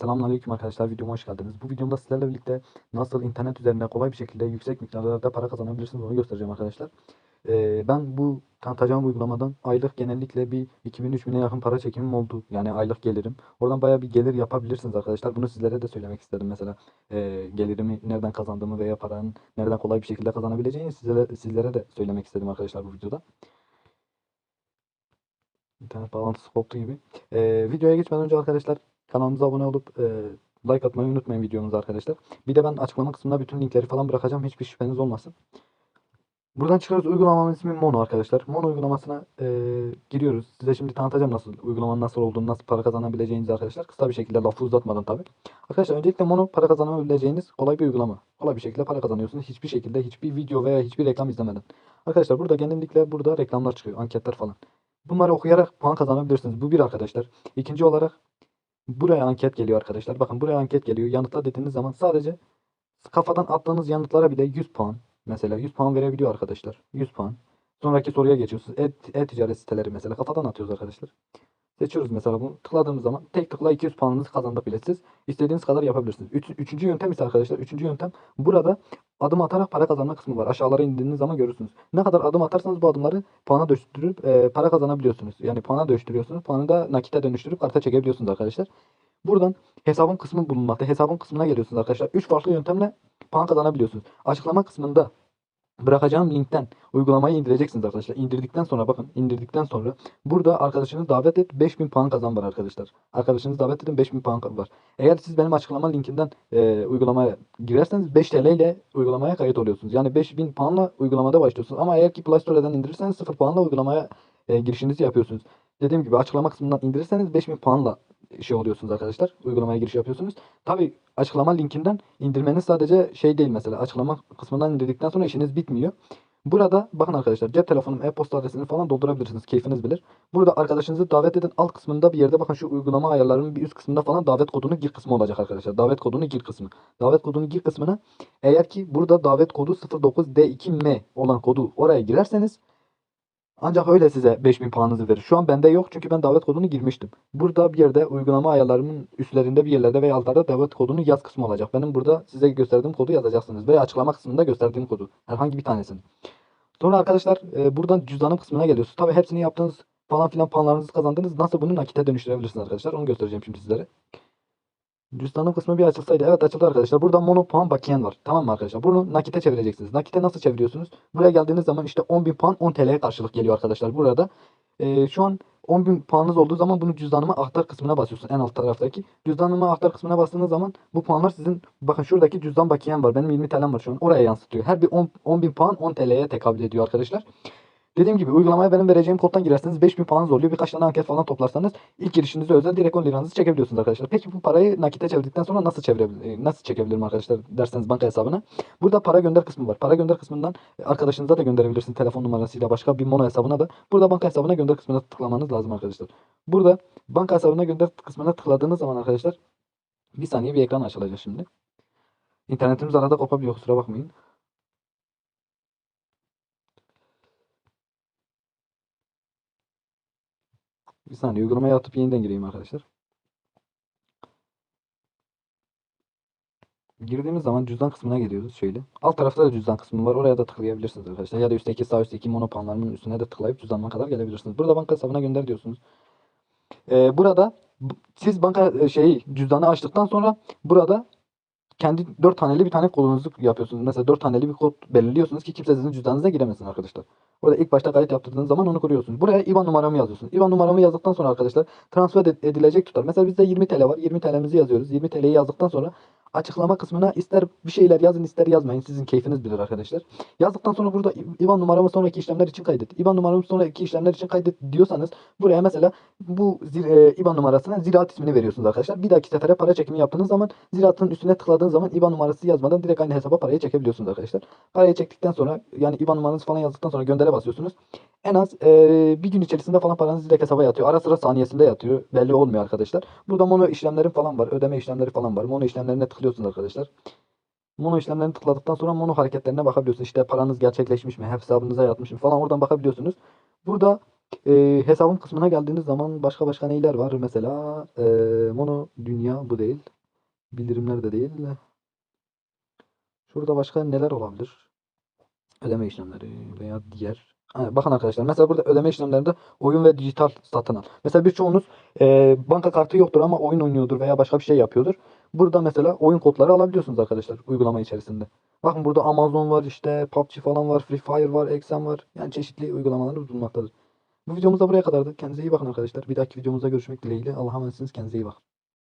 Selamünaleyküm arkadaşlar videoma hoş geldiniz. Bu videomda sizlerle birlikte nasıl internet üzerinde kolay bir şekilde yüksek miktarlarda para kazanabilirsiniz onu göstereceğim arkadaşlar. Ee, ben bu tanıtacağım uygulamadan aylık genellikle bir 2000-3000'e yakın para çekimim oldu. Yani aylık gelirim. Oradan bayağı bir gelir yapabilirsiniz arkadaşlar. Bunu sizlere de söylemek istedim. Mesela e, gelirimi nereden kazandığımı veya paranın nereden kolay bir şekilde kazanabileceğini sizlere, sizlere de söylemek istedim arkadaşlar bu videoda. İnternet bağlantısı koptu gibi. Ee, videoya geçmeden önce arkadaşlar kanalımıza abone olup e, like atmayı unutmayın videomuza arkadaşlar. Bir de ben açıklama kısmına bütün linkleri falan bırakacağım. Hiçbir şüpheniz olmasın. Buradan çıkıyoruz. Uygulamamın ismi Mono arkadaşlar. Mono uygulamasına e, giriyoruz. Size şimdi tanıtacağım nasıl uygulamanın nasıl olduğunu, nasıl para kazanabileceğinizi arkadaşlar. Kısa bir şekilde lafı uzatmadan tabii. Arkadaşlar öncelikle Mono para kazanabileceğiniz kolay bir uygulama. Kolay bir şekilde para kazanıyorsunuz. Hiçbir şekilde hiçbir video veya hiçbir reklam izlemeden. Arkadaşlar burada genellikle burada reklamlar çıkıyor. Anketler falan. Bunları okuyarak puan kazanabilirsiniz. Bu bir arkadaşlar. İkinci olarak buraya anket geliyor arkadaşlar. Bakın buraya anket geliyor. Yanıtla dediğiniz zaman sadece kafadan attığınız yanıtlara bile 100 puan mesela 100 puan verebiliyor arkadaşlar. 100 puan. Sonraki soruya geçiyorsunuz. E- E-ticaret siteleri mesela kafadan atıyoruz arkadaşlar. Seçiyoruz mesela bunu. Tıkladığımız zaman tek tıkla 200 puanınızı kazanabilirsiniz. İstediğiniz kadar yapabilirsiniz. Üç, üçüncü yöntem ise arkadaşlar. Üçüncü yöntem burada adım atarak para kazanma kısmı var. Aşağılara indiğiniz zaman görürsünüz. Ne kadar adım atarsanız bu adımları puana dönüştürüp e, para kazanabiliyorsunuz. Yani puana dönüştürüyorsunuz. Puanı da nakite dönüştürüp karta çekebiliyorsunuz arkadaşlar. Buradan hesabın kısmı bulunmakta. Hesabın kısmına geliyorsunuz arkadaşlar. 3 farklı yöntemle puan kazanabiliyorsunuz. Açıklama kısmında bırakacağım linkten uygulamayı indireceksiniz arkadaşlar. İndirdikten sonra bakın indirdikten sonra burada arkadaşınızı davet et 5000 puan kazan var arkadaşlar. Arkadaşınızı davet edin 5000 puan var. Eğer siz benim açıklama linkinden e, uygulamaya girerseniz 5 TL ile uygulamaya kayıt oluyorsunuz. Yani 5000 puanla uygulamada başlıyorsunuz. Ama eğer ki Play Store'dan indirirseniz 0 puanla uygulamaya e, girişinizi yapıyorsunuz. Dediğim gibi açıklama kısmından indirirseniz 5000 puanla şey oluyorsunuz arkadaşlar. Uygulamaya giriş yapıyorsunuz. Tabi açıklama linkinden indirmeniz sadece şey değil mesela. Açıklama kısmından indirdikten sonra işiniz bitmiyor. Burada bakın arkadaşlar cep telefonum e-posta adresini falan doldurabilirsiniz. Keyfiniz bilir. Burada arkadaşınızı davet edin alt kısmında bir yerde bakın şu uygulama ayarlarının bir üst kısmında falan davet kodunu gir kısmı olacak arkadaşlar. Davet kodunu gir kısmı. Davet kodunu gir kısmına eğer ki burada davet kodu 09D2M olan kodu oraya girerseniz ancak öyle size 5000 puanınızı verir. Şu an bende yok çünkü ben davet kodunu girmiştim. Burada bir yerde uygulama ayarlarımın üstlerinde bir yerlerde veya altlarda davet kodunu yaz kısmı olacak. Benim burada size gösterdiğim kodu yazacaksınız. Veya açıklama kısmında gösterdiğim kodu. Herhangi bir tanesini. Sonra arkadaşlar e, buradan cüzdanım kısmına geliyorsunuz. Tabi hepsini yaptığınız falan filan puanlarınızı kazandınız. Nasıl bunu nakite dönüştürebilirsiniz arkadaşlar. Onu göstereceğim şimdi sizlere. Cüzdanın kısmı bir açılsaydı. Evet açıldı arkadaşlar. Burada mono puan bakiyen var. Tamam mı arkadaşlar? Bunu nakite çevireceksiniz. Nakite nasıl çeviriyorsunuz? Buraya geldiğiniz zaman işte 10.000 puan 10 TL'ye karşılık geliyor arkadaşlar. Burada Ee, şu an 10.000 puanınız olduğu zaman bunu cüzdanıma aktar kısmına basıyorsunuz. En alt taraftaki. Cüzdanıma aktar kısmına bastığınız zaman bu puanlar sizin bakın şuradaki cüzdan bakiyen var. Benim 20 TL'm var şu an. Oraya yansıtıyor. Her bir 10 10.000 puan 10 TL'ye tekabül ediyor arkadaşlar. Dediğim gibi uygulamaya benim vereceğim koddan girerseniz 5000 puanınız oluyor. Birkaç tane anket falan toplarsanız ilk girişinizde özel direkt 10 liranızı çekebiliyorsunuz arkadaşlar. Peki bu parayı nakite çevirdikten sonra nasıl çevirebilir nasıl çekebilirim arkadaşlar derseniz banka hesabına. Burada para gönder kısmı var. Para gönder kısmından arkadaşınıza da gönderebilirsiniz telefon numarasıyla başka bir mono hesabına da. Burada banka hesabına gönder kısmına tıklamanız lazım arkadaşlar. Burada banka hesabına gönder kısmına tıkladığınız zaman arkadaşlar bir saniye bir ekran açılacak şimdi. İnternetimiz arada kopabiliyor kusura bakmayın. Bir saniye uygulamaya atıp yeniden gireyim arkadaşlar. Girdiğimiz zaman cüzdan kısmına geliyoruz şöyle. Alt tarafta da cüzdan kısmı var. Oraya da tıklayabilirsiniz arkadaşlar. Ya da üstteki sağ üstteki monopanlarının üstüne de tıklayıp cüzdanına kadar gelebilirsiniz. Burada banka hesabına gönder diyorsunuz. Ee, burada bu- siz banka şeyi cüzdanı açtıktan sonra burada kendi 4 taneli bir tane kodunuzu yapıyorsunuz. Mesela 4 taneli bir kod belirliyorsunuz ki kimse sizin cüzdanınıza giremesin arkadaşlar. Orada ilk başta kayıt yaptırdığınız zaman onu kuruyorsunuz. Buraya IBAN numaramı yazıyorsunuz. IBAN numaramı yazdıktan sonra arkadaşlar transfer ed- edilecek tutar. Mesela bizde 20 TL var. 20 TL'mizi yazıyoruz. 20 TL'yi yazdıktan sonra açıklama kısmına ister bir şeyler yazın ister yazmayın. Sizin keyfiniz bilir arkadaşlar. Yazdıktan sonra burada IBAN numaramı sonraki işlemler için kaydet. IBAN numaramı sonraki işlemler için kaydet diyorsanız buraya mesela bu e, IBAN numarasına ziraat ismini veriyorsunuz arkadaşlar. Bir dahaki sefere para çekimi yaptığınız zaman ziraatın üstüne tıkladığınız zaman IBAN numarası yazmadan direkt aynı hesaba parayı çekebiliyorsunuz arkadaşlar. Parayı çektikten sonra yani IBAN numaranızı falan yazdıktan sonra göndere basıyorsunuz. En az e, bir gün içerisinde falan paranız direkt hesaba yatıyor. Ara sıra saniyesinde yatıyor. Belli olmuyor arkadaşlar. Burada mono işlemlerim falan var. Ödeme işlemleri falan var. Mono işlemlerine tıklıyorsunuz arkadaşlar. Mono işlemlerini tıkladıktan sonra mono hareketlerine bakabiliyorsunuz. İşte paranız gerçekleşmiş mi? Hesabınıza yatmış mı falan oradan bakabiliyorsunuz. Burada e, hesabım kısmına geldiğiniz zaman başka başka neyler var? Mesela e, Mono Dünya bu değil. Bildirimler de değil. Şurada başka neler olabilir? Ödeme işlemleri veya diğer. Ha, bakın arkadaşlar mesela burada ödeme işlemlerinde oyun ve dijital satın al. Mesela birçoğunuz e, banka kartı yoktur ama oyun oynuyordur veya başka bir şey yapıyordur. Burada mesela oyun kodları alabiliyorsunuz arkadaşlar uygulama içerisinde. Bakın burada Amazon var işte PUBG falan var, Free Fire var, Exxon var. Yani çeşitli uygulamalar bulunmaktadır. Bu videomuz da buraya kadardı. Kendinize iyi bakın arkadaşlar. Bir dahaki videomuzda görüşmek dileğiyle. Allah'a emanetsiniz. Kendinize iyi bakın.